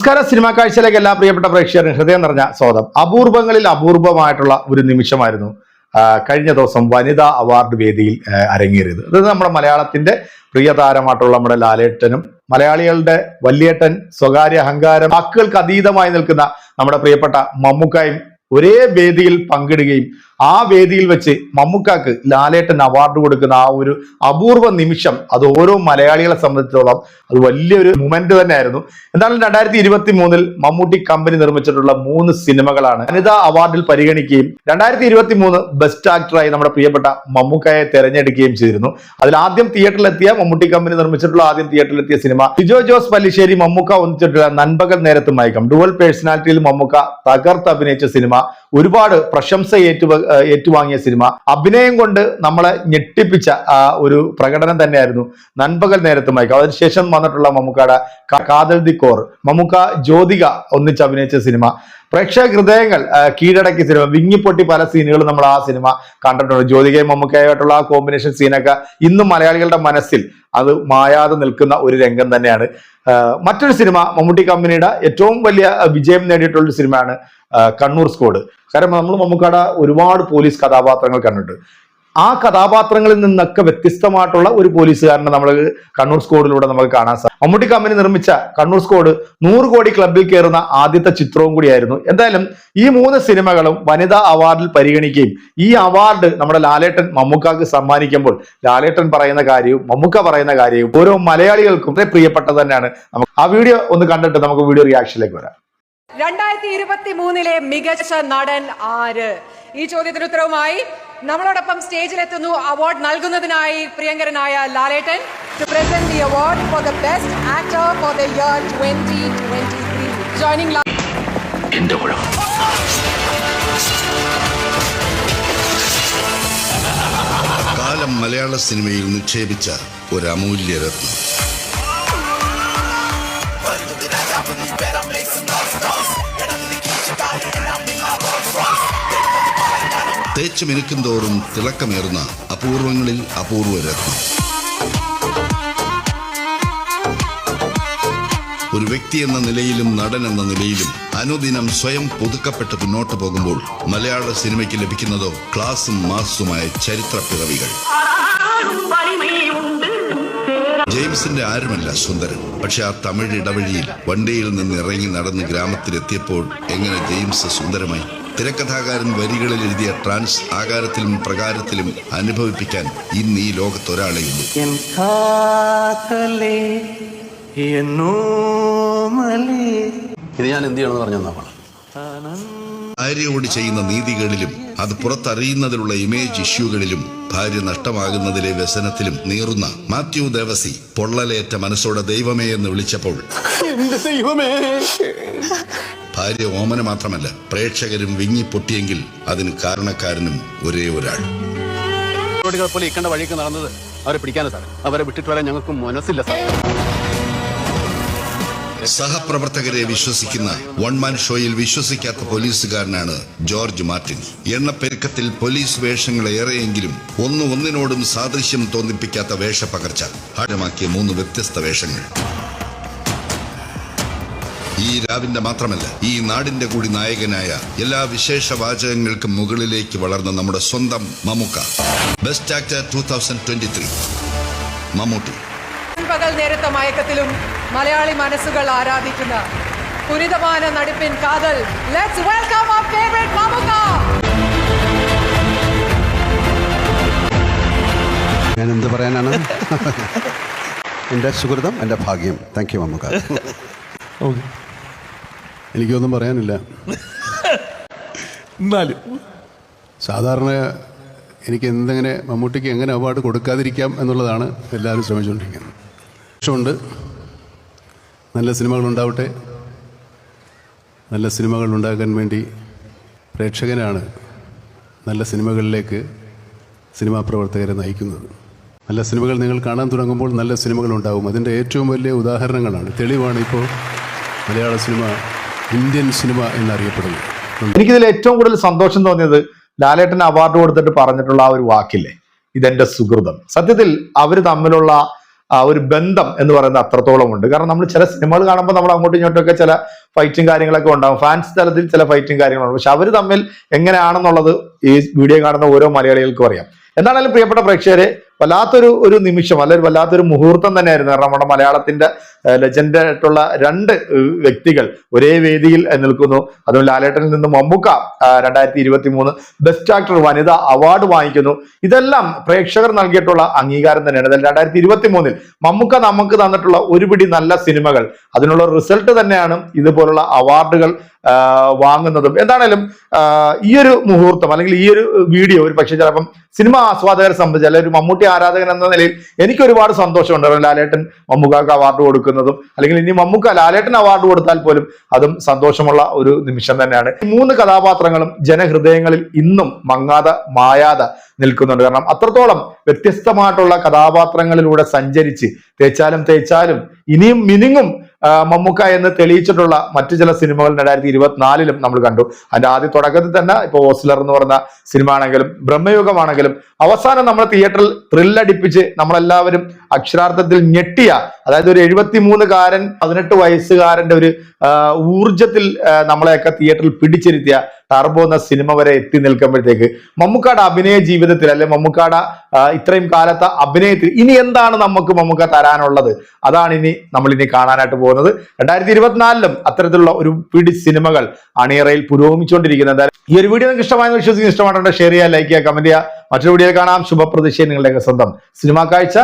നമസ്കാരം സിനിമാ കാഴ്ചയിലേക്ക് എല്ലാ പ്രിയപ്പെട്ട പ്രേക്ഷകരും ഹൃദയം നിറഞ്ഞ സ്വാഗതം. അപൂർവങ്ങളിൽ അപൂർവമായിട്ടുള്ള ഒരു നിമിഷമായിരുന്നു കഴിഞ്ഞ ദിവസം വനിതാ അവാർഡ് വേദിയിൽ അരങ്ങേറിയത്. അത് നമ്മുടെ മലയാളത്തിന്റെ പ്രിയ താരമായിട്ടുള്ള നമ്മുടെ ലാലേട്ടനും മലയാളികളുടെ വല്യേട്ടൻ സ്വകാര്യ അഹങ്കാരം വാക്കുകൾക്ക് അതീതമായി നിൽക്കുന്ന നമ്മുടെ പ്രിയപ്പെട്ട മമ്മൂക്കായും ഒരേ വേദിയിൽ പങ്കിടുകയും ആ വേദിയിൽ വെച്ച് മമ്മൂക്കാക്ക് ലാലേട്ടൻ അവാർഡ് കൊടുക്കുന്ന ആ ഒരു അപൂർവ നിമിഷം അത് ഓരോ മലയാളികളെ സംബന്ധിച്ചിടത്തോളം അത് വലിയൊരു മൊമെന്റ് തന്നെയായിരുന്നു. എന്തായാലും രണ്ടായിരത്തി ഇരുപത്തി മൂന്നിൽ മമ്മൂട്ടി കമ്പനി നിർമ്മിച്ചിട്ടുള്ള മൂന്ന് സിനിമകളാണ് വനിതാ അവാർഡിൽ പരിഗണിക്കുകയും രണ്ടായിരത്തി ഇരുപത്തി മൂന്ന് ബെസ്റ്റ് ആക്ടറായി നമ്മുടെ പ്രിയപ്പെട്ട മമ്മൂക്കായെ തെരഞ്ഞെടുക്കുകയും ചെയ്തിരുന്നു. അതിൽ ആദ്യം തിയേറ്ററിലെത്തിയ മമ്മൂട്ടി കമ്പനി നിർമ്മിച്ചിട്ടുള്ള ആദ്യം തിയേറ്ററിലെത്തിയ സിനിമ ലിജോ ജോസ് പല്ലിശ്ശേരി മമ്മൂക്ക ഒന്നിച്ചിട്ടുള്ള നൻപകൽ നേരത്ത് മയക്കം. ഡുവൽ പേഴ്സണാലിറ്റിയിൽ മമ്മൂക്ക തകർത്ത് അഭിനയിച്ച സിനിമ ഒരുപാട് പ്രശംസ ഏറ്റു ഏറ്റുവാങ്ങിയ സിനിമ. അഭിനയം കൊണ്ട് നമ്മളെ ഞെട്ടിപ്പിച്ച ഒരു പ്രകടനം തന്നെയായിരുന്നു നൻപകൽ നേരത്ത് മയക്കം അതിനുശേഷം വന്നിട്ടുള്ള മമ്മൂക്കയുടെ കാതൽ ദി കോർ. മമ്മൂക്ക ജ്യോതിക ഒന്നിച്ച് അഭിനയിച്ച സിനിമ. പ്രേക്ഷക ഹൃദയങ്ങൾ കീഴടക്കിയ സിനിമ വിങ്ങിപ്പൊട്ടി പല സീനുകളും നമ്മൾ ആ സിനിമ കണ്ടിട്ടുണ്ട്. ജ്യോതികയും മമ്മൂക്കയായിട്ടുള്ള ആ കോമ്പിനേഷൻ സീനൊക്കെ ഇന്നും മലയാളികളുടെ മനസ്സിൽ അത് മായാതെ നിൽക്കുന്ന ഒരു രംഗം തന്നെയാണ്. മറ്റൊരു സിനിമ മമ്മൂട്ടി കമ്പനിയുടെ ഏറ്റവും വലിയ വിജയം നേടിയിട്ടുള്ള സിനിമയാണ് കണ്ണൂർ സ്കോഡ്. കാരണം നമ്മൾ മമ്മൂക്കാട ഒരുപാട് പോലീസ് കഥാപാത്രങ്ങൾ കണ്ടിട്ടുണ്ട്. ആ കഥാപാത്രങ്ങളിൽ നിന്നൊക്കെ വ്യത്യസ്തമായിട്ടുള്ള ഒരു പോലീസുകാരനെ നമ്മൾ കണ്ണൂർ സ്കോഡിലൂടെ നമുക്ക് കാണാൻ സാധിക്കും മമ്മൂട്ടി കമ്പനി നിർമ്മിച്ച കണ്ണൂർ സ്കോഡ് നൂറ് കോടി ക്ലബിൽ കയറുന്ന ആദ്യത്തെ ചിത്രവും കൂടിയായിരുന്നു. എന്തായാലും ഈ മൂന്ന് സിനിമകളും വനിതാ അവാർഡിൽ പരിഗണിക്കുകയും ഈ അവാർഡ് നമ്മുടെ ലാലേട്ടൻ മമ്മൂക്കാക്ക് സമ്മാനിക്കുമ്പോൾ ലാലേട്ടൻ പറയുന്ന കാര്യവും മമ്മൂക്ക പറയുന്ന കാര്യവും ഓരോ മലയാളികൾക്കും വളരെ പ്രിയപ്പെട്ടത് തന്നെയാണ്. നമുക്ക് ആ വീഡിയോ ഒന്ന് കണ്ടിട്ട് നമുക്ക് വീഡിയോ റിയാക്ഷനിലേക്ക് വരാം. രണ്ടായിരത്തി ഇരുപത്തി മൂന്നിലെ മികച്ച നടൻ ആര്? ഈ ചോദ്യത്തിന് ഉത്തരവുമായി നമ്മളോടൊപ്പം സ്റ്റേജിലെത്തുന്നു അവാർഡ് നൽകുന്നതിനായി പ്രിയങ്കരനായ Lalettan to present the award for the best actor for the year twenty twenty three joining കാലം മലയാള സിനിമയിൽ നിക്ഷേപിച്ച ഒരു അമൂല്യ രത്നം. തേച്ചു മിനുക്കും തോറും തിളക്കമേറുന്ന അപൂർവങ്ങളിൽ അപൂർവ രത്നം. ഒരു വ്യക്തി എന്ന നിലയിലും നടൻ എന്ന നിലയിലും അനുദിനം സ്വയം പുതുക്കപ്പെട്ട് മുന്നോട്ട് പോകുമ്പോൾ മലയാള സിനിമയ്ക്ക് ലഭിക്കുന്നതോ ക്ലാസും മാസുമായ ചരിത്ര പിറവികൾ. ജെയിംസിന്റെ ആരുമല്ല സുന്ദരൻ. പക്ഷെ ആ തമിഴ് ഇടവഴിയിൽ വണ്ടിയിൽ നിന്ന് ഇറങ്ങി നടന്ന് ഗ്രാമത്തിലെത്തിയപ്പോൾ എങ്ങനെ ജെയിംസ് സുന്ദരമായി തിരക്കഥാകാരൻ വരികളിൽ എഴുതിയ ട്രാൻസ് ആകാരത്തിലും പ്രകാരത്തിലും അനുഭവിപ്പിക്കാൻ ഇന്ന് ഈ ലോകത്തൊരാളേ ഉള്ളൂ. ഇത് ഞാൻ എന്ത് ചെയ്യണമെന്ന് പറഞ്ഞു തന്നാ ഭാര്യയോട് ചെയ്യുന്ന നീതികളിലും അത് പുറത്തറിയുന്നതിലുള്ള ഇമേജ് ഇഷ്യൂകളിലും ഭാര്യ നഷ്ടമാകുന്നതിലെ വ്യസനത്തിലും നീറുന്ന മാത്യു ദേവസി പൊള്ളലേറ്റ മനസ്സോടെ ദൈവമേ എന്ന് വിളിച്ചപ്പോൾ ഭാര്യ ഓമന മാത്രമല്ല പ്രേക്ഷകരും വിങ്ങിപ്പൊട്ടിയെങ്കിൽ അതിന് കാരണക്കാരനും ഒരേ ഒരാൾ. പോലെ ഇക്കണ്ട വഴിയൊക്കെ നടന്നത് അവരെ പിടിക്കാനാ സാർ അവരെ വിട്ടിട്ട് വരാൻ ഞങ്ങൾക്ക് മനസ്സില്ല സാർ സഹപ്രവർത്തകരെ വിശ്വസിക്കുന്ന വൺ മാൻ ഷോയിൽ വിശ്വസിക്കാത്ത പോലീസുകാരനാണ് ജോർജ് മാർട്ടിൻ. എണ്ണപ്പെരുക്കത്തിൽ പോലീസ് വേഷങ്ങൾ ഏറെയെങ്കിലും ഒന്ന് ഒന്നിനോടും സാദൃശ്യം തോന്നിപ്പിക്കാത്ത വേഷപ്പകർച്ച ഹാരമാക്കിയ മൂന്ന് വ്യത്യസ്ത വേഷങ്ങൾ. ഈ രാവിന്റെ മാത്രമല്ല ഈ നാടിന്റെ കൂടി നായകനായ എല്ലാ വിശേഷ വാചകങ്ങൾക്കും മുകളിലേക്ക് വളർന്ന നമ്മുടെ സ്വന്തം Mammukka. Best actor two thousand twenty three Mammootty പകൽ നേരത്തെ മയക്കത്തിലും മലയാളി മനസ്സുകൾ ആരാധിക്കുന്ന പുരിതമാന നടിപ്പിൻ കാതൽ. Let's welcome our favourite Mammukka! ഞാൻ എന്ത് പറയാനാണ്? എന്റെ സുഹൃതം എന്റെ ഭാഗ്യം. Thank you Mammukka. എനിക്കൊന്നും പറയാനില്ല. എന്നാലും. സാധാരണ എനിക്ക് എന്തെങ്ങനെ മമ്മൂട്ടിക്ക് എങ്ങനെ അവാർഡ് കൊടുക്കാതിരിക്കാം എന്നുള്ളതാണ് എല്ലാവരും ശ്രമിച്ചുകൊണ്ടിരിക്കുന്നത്. പക്ഷമുണ്ട് നല്ല സിനിമകൾ ഉണ്ടാവട്ടെ. നല്ല സിനിമകൾ ഉണ്ടാക്കാൻ വേണ്ടി പ്രേക്ഷകനാണ് നല്ല സിനിമകളിലേക്ക് സിനിമാ പ്രവർത്തകരെ നയിക്കുന്നത്. നല്ല സിനിമകൾ നിങ്ങൾ കാണാൻ തുടങ്ങുമ്പോൾ നല്ല സിനിമകൾ ഉണ്ടാവും. അതിന്റെ ഏറ്റവും വലിയ ഉദാഹരണങ്ങളാണ്. തെളിവാണ് ഇപ്പോൾ മലയാള സിനിമ ഇന്ത്യൻ സിനിമ എന്നറിയപ്പെടുന്നു. എനിക്കിതിൽ ഏറ്റവും കൂടുതൽ സന്തോഷം തോന്നിയത് ലാലേട്ടൻ അവാർഡ് കൊടുത്തിട്ട് പറഞ്ഞിട്ടുള്ള ആ ഒരു വാക്കില്ലേ? ഇതെന്റെ സുഹൃതം. സത്യത്തിൽ അവർ തമ്മിലുള്ള ഒരു ബന്ധം എന്ന് പറയുന്നത് അത്രത്തോളം ഉണ്ട് കാരണം നമ്മൾ ചില സിനിമകൾ കാണുമ്പോൾ നമ്മൾ അങ്ങോട്ടും ഇങ്ങോട്ടും ഒക്കെ ചില ഫൈറ്റും കാര്യങ്ങളൊക്കെ ഉണ്ടാകും ഫാൻസ് തലത്തിൽ ചില ഫൈറ്റും കാര്യങ്ങളുണ്ട്. പക്ഷെ അവർ തമ്മിൽ എങ്ങനെയാണെന്നുള്ളത് ഈ വീഡിയോ കാണുന്ന ഓരോ മലയാളികൾക്കും അറിയാം. എന്താണെങ്കിലും പ്രിയപ്പെട്ട പ്രേക്ഷകരെ വല്ലാത്തൊരു ഒരു നിമിഷം അല്ലെങ്കിൽ വല്ലാത്തൊരു മുഹൂർത്തം തന്നെയായിരുന്നു. കാരണം നമ്മുടെ മലയാളത്തിന്റെ ലെജൻഡ് ആയിട്ടുള്ള രണ്ട് വ്യക്തികൾ ഒരേ വേദിയിൽ നിൽക്കുന്നു. അതും ലാലേട്ടനിൽ നിന്ന് മമ്മൂക്ക രണ്ടായിരത്തി ഇരുപത്തി മൂന്ന് ബെസ്റ്റ് ആക്ടർ വനിതാ അവാർഡ് വാങ്ങിക്കുന്നു. ഇതെല്ലാം പ്രേക്ഷകർ നൽകിയിട്ടുള്ള അംഗീകാരം തന്നെയാണ്. അതായത് രണ്ടായിരത്തി ഇരുപത്തി മൂന്നിൽ മമ്മൂക്ക നമുക്ക് തന്നിട്ടുള്ള ഒരുപിടി നല്ല സിനിമകൾ. അതിനുള്ള റിസൾട്ട് തന്നെയാണ് ഇതുപോലുള്ള അവാർഡുകൾ വാങ്ങുന്നതും. എന്താണേലും ഈ ഒരു മുഹൂർത്തം അല്ലെങ്കിൽ ഈ ഒരു വീഡിയോ ഒരു പക്ഷേ ചിലപ്പം സിനിമ ആസ്വാദകരെ സംബന്ധിച്ച് അല്ലെങ്കിൽ ഒരു മമ്മൂട്ടി ആരാധകൻ എന്ന നിലയിൽ എനിക്ക് ഒരുപാട് സന്തോഷമുണ്ട് ലാലേട്ടൻ മമ്മൂക്കാക്ക് അവാർഡ് കൊടുക്കുന്നതും. അല്ലെങ്കിൽ ഇനി മമ്മൂക്ക ലാലേട്ടൻ അവാർഡ് കൊടുത്താൽ പോലും അതും സന്തോഷമുള്ള ഒരു നിമിഷം തന്നെയാണ്. മൂന്ന് കഥാപാത്രങ്ങളും ജനഹൃദയങ്ങളിൽ ഇന്നും മങ്ങാതെ മായാതെ നിൽക്കുന്നുണ്ട്. കാരണം അത്രത്തോളം വ്യത്യസ്തമായിട്ടുള്ള കഥാപാത്രങ്ങളിലൂടെ സഞ്ചരിച്ച് തേച്ചാലും തേച്ചാലും ഇനിയും മിനിങ്ങും മമ്മൂക്ക എന്ന് തെളിയിച്ചിട്ടുള്ള മറ്റു ചില സിനിമകൾ രണ്ടായിരത്തി ഇരുപത്തിനാലിലും നമ്മൾ കണ്ടു. അതിന്റെ ആദ്യ തുടക്കത്തിൽ തന്നെ ഇപ്പൊ ഓസ്ലർ എന്ന് പറഞ്ഞ സിനിമ ആണെങ്കിലും ബ്രഹ്മയുഗമാണെങ്കിലും അവസാനം നമ്മൾ തിയേറ്ററിൽ ത്രില്ലടിപ്പിച്ച് നമ്മളെല്ലാവരും അക്ഷരാർത്ഥത്തിൽ ഞെട്ടിയ അതായത് ഒരു എഴുപത്തി മൂന്നുകാരൻ പതിനെട്ട് വയസ്സുകാരന്റെ ഒരു ഊർജത്തിൽ നമ്മളെയൊക്കെ തിയേറ്ററിൽ പിടിച്ചിരുത്തിയ ടർബോ എന്ന സിനിമ വരെ എത്തി നിൽക്കുമ്പോഴത്തേക്ക് മമ്മൂക്കാട് അഭിനയ ജീവിതത്തിൽ അല്ലെ മമ്മൂക്കാട് ഇത്രയും കാലത്തെ അഭിനയത്തിൽ ഇനി എന്താണ് നമുക്ക് മമ്മൂക്ക തരാനുള്ളത്? അതാണ് ഇനി നമ്മൾ ഇനി കാണാനായിട്ട് പോകുന്നത്. രണ്ടായിരത്തി ഇരുപത്തിനാലിലും അത്തരത്തിലുള്ള ഒരു പിടി സിനിമകൾ അണിയറയിൽ പുരോഗമിച്ചുകൊണ്ടിരിക്കുന്നത് എന്തായാലും ഈ ഒരു വീഡിയോ നിങ്ങൾക്ക് ഇഷ്ടമായെന്ന് വിശ്വസിക്കുന്നു. ഇഷ്ടമായിട്ടുണ്ട് ഷെയർ ചെയ്യുക ലൈക്ക് ചെയ്യുക കമന്റ് ചെയ്യുക. മറ്റൊരു വീഡിയോയിൽ കാണാം. ശുഭപ്രതീക്ഷയെ നിങ്ങളുടെയൊക്കെ സ്വന്തം സിനിമാ കാഴ്ച.